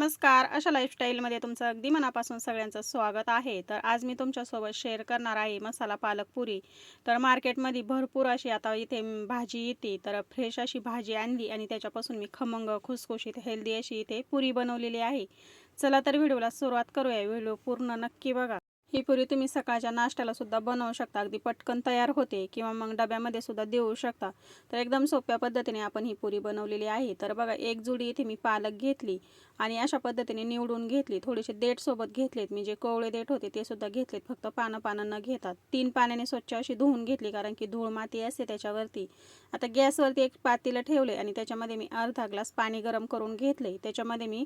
नमस्कार. अशा लाईफस्टाईलमध्ये तुमचं अगदी मनापासून सगळ्यांचं स्वागत आहे. तर आज मी तुमच्यासोबत शेअर करणार आहे मसाला पालक पुरी. तर मार्केटमध्ये भरपूर अशी आता इथे भाजी येते. तर फ्रेश अशी भाजी आणली आणि त्याच्यापासून मी खमंग खुसखुशीत हेल्दी अशी इथे पुरी बनवलेली आहे. चला तर व्हिडिओला सुरुवात करूया. व्हिडिओ पूर्ण नक्की बघा. ही पुरी तुम्ही सकाळच्या नाश्त्याला सुद्धा बनवू शकता. अगदी पटकन तयार होते किंवा मग डब्यामध्ये सुद्धा देऊ शकता. तर एकदम सोप्या पद्धतीने आपण ही पुरी बनवलेली आहे. तर बघा एक जुडी इथे मी पालक घेतली आणि अशा पद्धतीने निवडून घेतली. थोडेसे देठ सोबत घेतलेत. मी जे कोवळे देठ होते ते सुद्धा घेतलेत. फक्त पानं पानं न घेतात तीन पाण्याने स्वच्छ अशी धुवून घेतली कारण की धूळ माती असते त्याच्यावरती. आता गॅसवरती एक पातेलं ठेवले आणि त्याच्यामध्ये मी अर्धा ग्लास पाणी गरम करून घेतले. त्याच्यामध्ये मी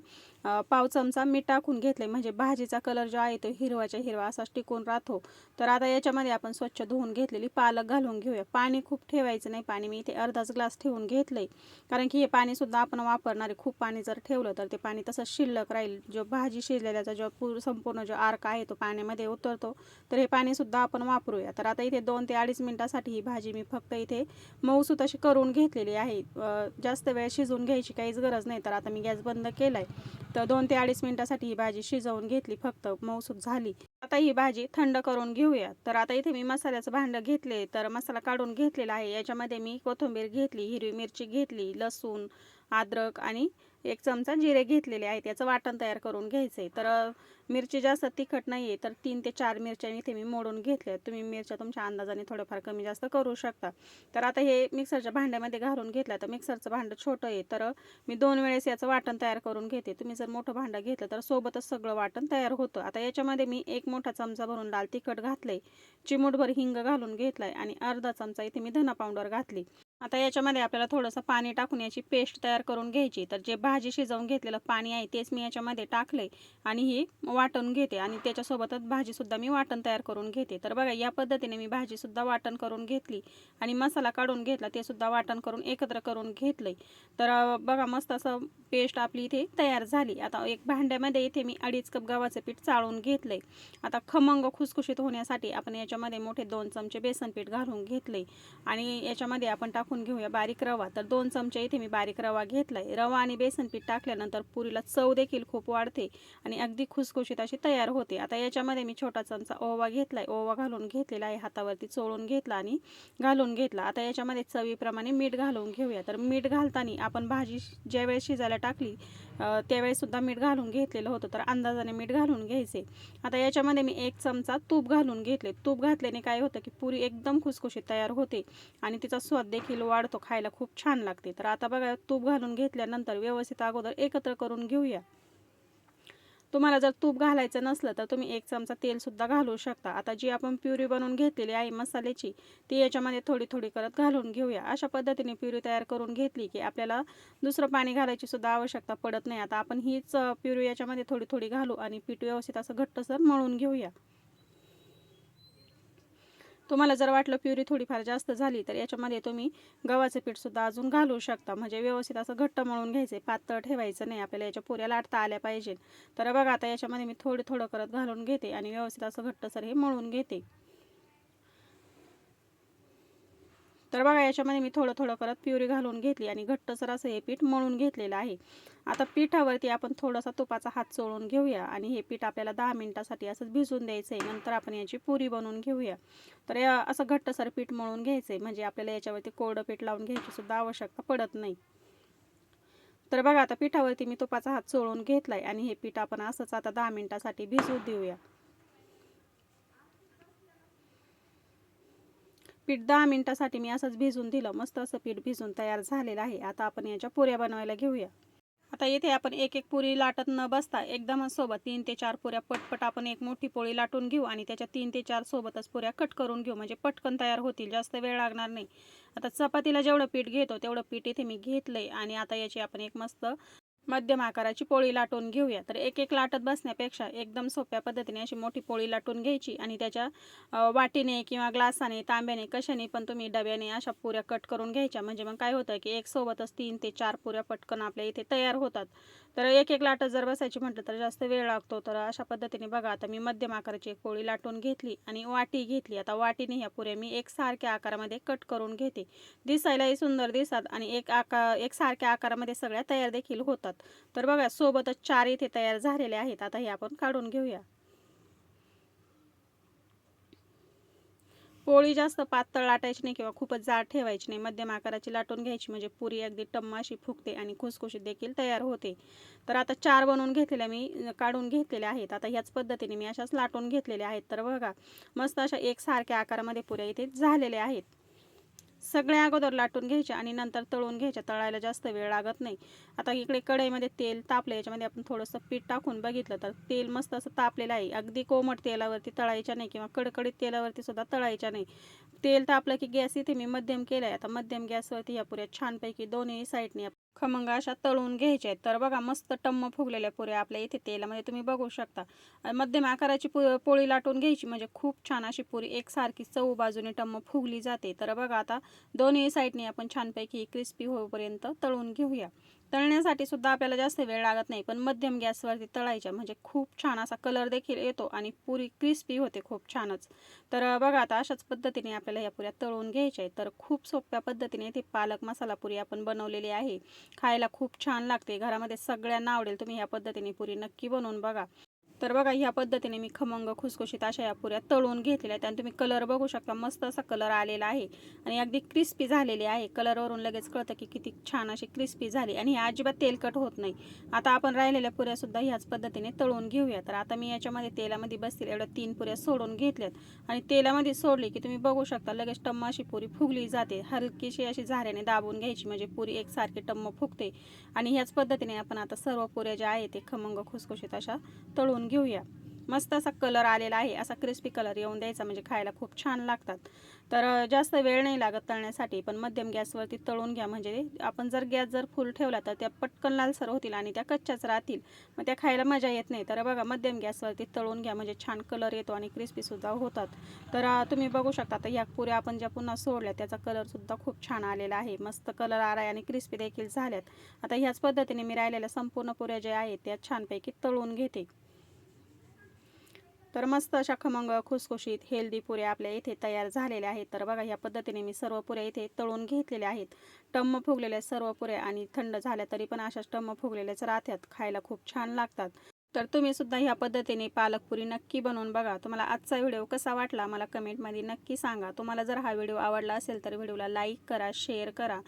पाव चमचा मीठ टाकून घेतले. म्हणजे भाजीचा कलर जो आहे तो हिरवाच्या हिरवा तासास टिकून राहतो. तर आता याच्यामध्ये आपण स्वच्छ धुवून घेतलेली पालक घालून घेऊया. पाणी खूप ठेवायचं नाही पाणी. मी इथे अर्धाच ग्लास ठेवून घेतलंय. कारण की हे पाणीसुद्धा आपण वापरणारे खूप पाणी जर ठेवलं तर ते पाणी तसंच शिल्लक राहील. जो भाजी शिजलेल्याचा जो पूर संपूर्ण जो आर्क आहे तो पाण्यामध्ये उतरतो. तर हे पाणीसुद्धा आपण वापरूया. तर आता इथे दोन ते अडीच मिनिटासाठी ही भाजी मी फक्त इथे मऊसूत अशी करून घेतलेली आहे. जास्त वेळ शिजवून घ्यायची काहीच गरज नाही. तर आता मी गॅस बंद केलाय. तर दोन ते अडीच मिनिटासाठी ही भाजी शिजवून घेतली. फक्त मऊसूत झाली. आता ही भाजी थंड करून घेऊया. तर आता इथे मी मसाल्याचं भांडं घेतले तर मसाला काढून घेतलेला आहे. याच्यामध्ये मी कोथिंबीर घेतली हिरवी मिरची घेतली लसूण अद्रक आणि एक चमचा जिरे घेतलेले आहेत. याचं वाटण तयार करून घ्यायचं आहे तर मिरची जास्त तिखट नाही आहे तर तीन ते चार मिरच्या इथे मी मोडून घेतल्या. तुम्ही मिरच्या तुमच्या अंदाजाने थोडंफार कमी जास्त करू शकता. तर आता हे मिक्सरच्या भांड्यामध्ये घालून घेतलं तर मिक्सरचं भांडं छोटं आहे. तर मी दोन वेळेस याचं वाटण तयार करून घेते. तुम्ही जर मोठं भांडं घेतलं तर सोबतच सगळं वाटण तयार होतं. आता याच्यामध्ये मी एक मोठा चमचा भरून लाल तिखट घातलंय. चिमूटभर हिंग घालून घेतलाय आणि अर्धा चमचा इथे मी धना पावडर घातली. आता याच्यामध्ये आपल्याला थोडंसं पाणी टाकून याची पेस्ट तयार करून घ्यायची. तर जे भाजी शिजवून घेतलेलं पाणी आहे तेच मी याच्यामध्ये टाकले आणि ही वाटण घेते. आणि त्याच्यासोबतच भाजीसुद्धा मी वाटण तयार करून घेते. तर बघा या पद्धतीने मी भाजीसुद्धा वाटण करून घेतली आणि मसाला काढून घेतला ते सुद्धा वाटण करून एकत्र करून घेतले तर बघा मस्त असं पेस्ट आपली इथे तयार झाली. आता एक भांड्यामध्ये इथे मी अडीच कप गव्हाचं पीठ चाळून घेतले आता खमंग खुसखुशीत होण्यासाठी आपण याच्यामध्ये मोठे दोन चमचे बेसन पीठ घालून घेतले आणि याच्यामध्ये आपण टाकून घेऊया बारीक रवा. तर दोन चमचे इथे मी बारीक रवा घेतलाय. रवा आणि बेसन पीठ टाकल्यानंतर पुरीला चव देखील खूप वाढते आणि अगदी खुसखुशीत अशी तयार होते. आता याच्यामध्ये मी छोटा चमचा ओवा घेतलाय. ओवा घालून घेतलेला आहे. हातावरती चोळून घेतला आणि घालून घेतला. आता याच्यामध्ये चवीप्रमाणे मीठ घालून घेऊया. तर मीठ घालताना आपण भाजी ज्यावेळेस शिजायला टाकली. त्यावेळेसुद्धा सुद्धा मीठ घालून घेतलेलं होतं तर अंदाजाने मीठ घालून घ्यायचे. आता याच्यामध्ये मी एक चमचा तूप घालून घेतले. तूप घातल्याने काय होतं की पुरी एकदम खुसखुशीत तयार होते आणि तिचा स्वाद देखील वाढतो खायला खूप छान लागते. तर आता बघा तूप घालून घेतल्यानंतर व्यवस्थित अगोदर एकत्र करून घेऊया. तुम्हाला जर तूप घालायचं नसलं तर तुम्ही एक चमचा तेलसुद्धा घालू शकता. आता जी आपण प्युरी बनवून घेतलेली आहे मसाल्याची ती याच्यामध्ये थोडी थोडी करत घालून घेऊया. अशा पद्धतीने प्युरी तयार करून घेतली की आपल्याला दुसरं पाणी घालायची सुद्धा आवश्यकता पडत नाही. आता आपण हीच प्युरी याच्यामध्ये थोडी थोडी घालू आणि पीठ व्यवस्थित असं घट्टसर मळून घेऊया. तुम्हाला जर वाटलं प्युरी थोडीफार जास्त झाली तर याच्यामध्ये तुम्ही गव्हाचं पीठ सुद्धा अजून घालू शकता. म्हणजे व्यवस्थित असं घट्ट मळून घ्यायचं पातळ ठेवायचं नाही. आपल्याला याच्या पुऱ्या लाटता आल्या पाहिजे तर बघा आता याच्यामध्ये मी थोडं थोडं करत घालून घेते आणि व्यवस्थित असं घट्टसर हे मळून घेते. तर बघा याच्यामध्ये मी थोडं थोडं करत प्युरी घालून घेतली आणि घट्टसर असं हे पीठ मळून घेतलेलं आहे. आता पिठावरती आपण थोडासा तुपाचा हात चोळून घेऊया आणि हे पीठ आपल्याला दहा मिनिटासाठी असंच भिजून द्यायचं आहे नंतर आपण याची पुरी बनवून घेऊया. तर या असं घट्टसर पीठ मळून घ्यायचं आहे म्हणजे आपल्याला याच्यावरती कोरडं पीठ लावून घ्यायची सुद्धा आवश्यकता पडत नाही. तर बघा आता पिठावरती मी तुपाचा हात चोळून घेतलाय आणि हे पीठ आपण असंच आता दहा मिनिटासाठी भिजू देऊया. पीठ दहा मिनिटासाठी मी असंच भिजून दिलं. मस्त असं पीठ भिजून तयार झालेलं आहे. आता आपण याच्या पुऱ्या बनवायला घेऊया. आता येथे आपण एक एक पुरी लाटत न बसता एकदमच सोबत तीन ते चार पुऱ्या पटपट आपण एक मोठी पोळी लाटून घेऊ आणि त्याच्या तीन ते चार सोबतच पुऱ्या कट करून घेऊ. म्हणजे पटकन तयार होतील. जास्त वेळ लागणार नाही. आता चपातीला जेवढं पीठ घेतो तेवढं पीठ इथे मी घेतलंय. आणि आता याची आपण एक मस्त मध्यम आकाराची पोळी लाटून घेऊया. तर एक एक लाटत बसण्यापेक्षा एकदम सोप्या पद्धतीने अशी मोठी पोळी लाटून घ्यायची आणि त्याच्या वाटीने किंवा ग्लासाने तांब्याने कशाने पण तुम्ही डब्याने अशा पुऱ्या कट करून घ्यायच्या. म्हणजे मग काय होतं की एक सोबतच तीन ते चार पुऱ्या पटकन आपल्या इथे तयार होतात. तर एक एक लाटत जर बसायची म्हटलं तर जास्त वेळ लागतो. तर अशा पद्धतीने बघा आता मी मध्यम आकाराची एक पोळी लाटून घेतली आणि वाटी घेतली. आता वाटीने ह्या पुऱ्या मी एक सारख्या आकारामध्ये कट करून घेते. दिसायलाही सुंदर दिसतात आणि एक आकार एक सारख्या आकारामध्ये सगळ्या तयार देखील होतात. तर बघा सोबतच चार इथे तयार झालेले आहेत. आता हे आपण काढून घेऊया. पोळी जास्त पातळ लाटायची नाही किंवा खूपच जाड ठेवायची नाही. मध्यम आकाराची लाटून घ्यायची म्हणजे पुरी अगदी टम्माशी फुकते फुगते आणि खुसखुशीत देखील तयार होते. तर आता चार बनवून घेतलेल्या मी काढून घेतलेल्या आहेत. आता ह्याच पद्धतीने मी अशाच लाटून घेतलेल्या आहेत. तर बघा मस्त अशा एकसारख्या आकारामध्ये पुऱ्या इथे झालेल्या आहेत. सगळ्या अगोदर लाटून घ्यायच्या आणि नंतर तळून घ्यायच्या. तळायला जास्त वेळ लागत नाही. आता इकडे कढईमध्ये तेल तापलं याच्यामध्ये आपण थोडंसं पीठ टाकून बघितलं तर तेल मस्त असं तापलेलं आहे. अगदी कोमट तेलावरती तळायच्या नाही किंवा कडकडीत तेलावरती सुद्धा तळायच्या नाही. तेल तापलं की गॅस इथे मी मध्यम केला आहे आता मध्यम गॅसवरती या पुऱ्या छानपैकी दोन्ही साईडने खमंग अशा तळून घ्यायच्या आहेत. तर बघा मस्त टम्म फुगलेल्या पुऱ्या आपल्या इथे तेलामध्ये तुम्ही बघू शकता. मध्यम आकाराची पो पोळी लाटून घ्यायची म्हणजे खूप छान अशी पुरी एकसारखी चव बाजूने टम्म फुगली जाते. तर बघा आता दोन्ही साईडने आपण छानपैकी क्रिस्पी होईपर्यंत तळून घेऊया. तळण्यासाठी सुद्धा आपल्याला जास्त वेळ लागत नाही पण मध्यम गॅसवरती तळायच्या. म्हणजे खूप छान असा कलर देखील येतो आणि पुरी क्रिस्पी होते खूप छानच. तर बघा आता अशाच पद्धतीने आपल्याला या पुऱ्या तळून घ्यायच्या आहेत तर खूप सोप्या पद्धतीने इथे पालक मसाला पुरी आपण बनवलेली आहे. खायला खूप छान लागते. घरामध्ये सगळ्यांना आवडेल तुम्ही ह्या पद्धतीने पुरी नक्की बनवून बघा. तर बघा ह्या पद्धतीने मी खमंग खुसखुशीत अशा या पुऱ्या तळून घेतलेल्या आहेत. आणि तुम्ही कलर बघू शकता मस्त असा कलर आलेला आहे. आणि अगदी क्रिस्पी झालेली आहे. कलरवरून लगेच कळतं की किती छान अशी क्रिस्पी झाली. आणि अजिबात तेलकट होत नाही. आता आपण राहिलेल्या पुऱ्यासुद्धा ह्याच पद्धतीने तळून घेऊया. तर आता मी याच्यामध्ये तेलामध्ये बसतील एवढ्या तीन पुऱ्या सोडून घेतल्यात. आणि तेलामध्ये सोडली की तुम्ही बघू शकता लगेच टम्म अशी पुरी फुगली जाते. हलकीशी अशी झाऱ्याने दाबून घ्यायची म्हणजे पुरी एकसारखी टम्म फुगते. आणि ह्याच पद्धतीने आपण आता सर्व पुऱ्या ज्या आहेत ते खमंग खुसखुशीत अशा तळून घेऊया. मस्त असा कलर आलेला आहे. असा क्रिस्पी कलर येऊन द्यायचा म्हणजे खायला खूप छान लागतात. तर जास्त वेळ नाही लागत तळण्यासाठी पण मध्यम गॅसवरती तळून घ्या. म्हणजे आपण जर गॅस जर फुल ठेवला तर त्या पटकन लालसर होतील आणि त्या कच्च्याच राहतील. मग त्या खायला मजा येत नाही. तर बघा मध्यम गॅसवरती तळून घ्या. म्हणजे छान कलर येतो आणि क्रिस्पीसुद्धा होतात. तर तुम्ही बघू शकता तर ह्या पुऱ्या आपण ज्या पुन्हा सोडल्या त्याचा कलरसुद्धा खूप छान आलेला आहे. मस्त कलर आला आहे आणि क्रिस्पी देखील झाल्यात. आता ह्याच पद्धतीने मी राहिलेल्या संपूर्ण पुऱ्या ज्या आहेत त्या छानपैकी तळून घेते. तर मस्त अशा खमंग खुसखुशीत हेल्दी पुऱ्या आपल्या इथे तयार झालेल्या आहेत. तर बघा ह्या पद्धतीने मी सर्व पुऱ्या इथे तळून घेतलेल्या आहेत. टम्म फुगलेल्या सर्व पुऱ्या आणि थंड झाल्या तरी पण अशाच टम्म फुगलेल्याच राहत्यात खायला खूप छान लागतात. तर तुम्ही सुद्धा ह्या पद्धतीने पालकपुरी नक्की बनवून बघा. तुम्हाला आजचा व्हिडिओ कसा वाटला मला कमेंटमध्ये नक्की सांगा. तुम्हाला जर हा व्हिडिओ आवडला असेल तर व्हिडिओला लाईक करा शेअर करा.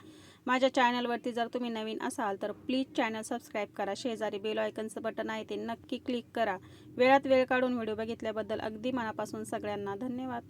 माझ्या चॅनलवरती जर तुम्ही नवीन असाल तर प्लीज चॅनल सबस्क्राईब करा. शेजारी बेल आयकनचं बटन आहे ते नक्की क्लिक करा. वेळात वेळ काढून व्हिडिओ बघितल्याबद्दल अगदी मनापासून सगळ्यांना धन्यवाद.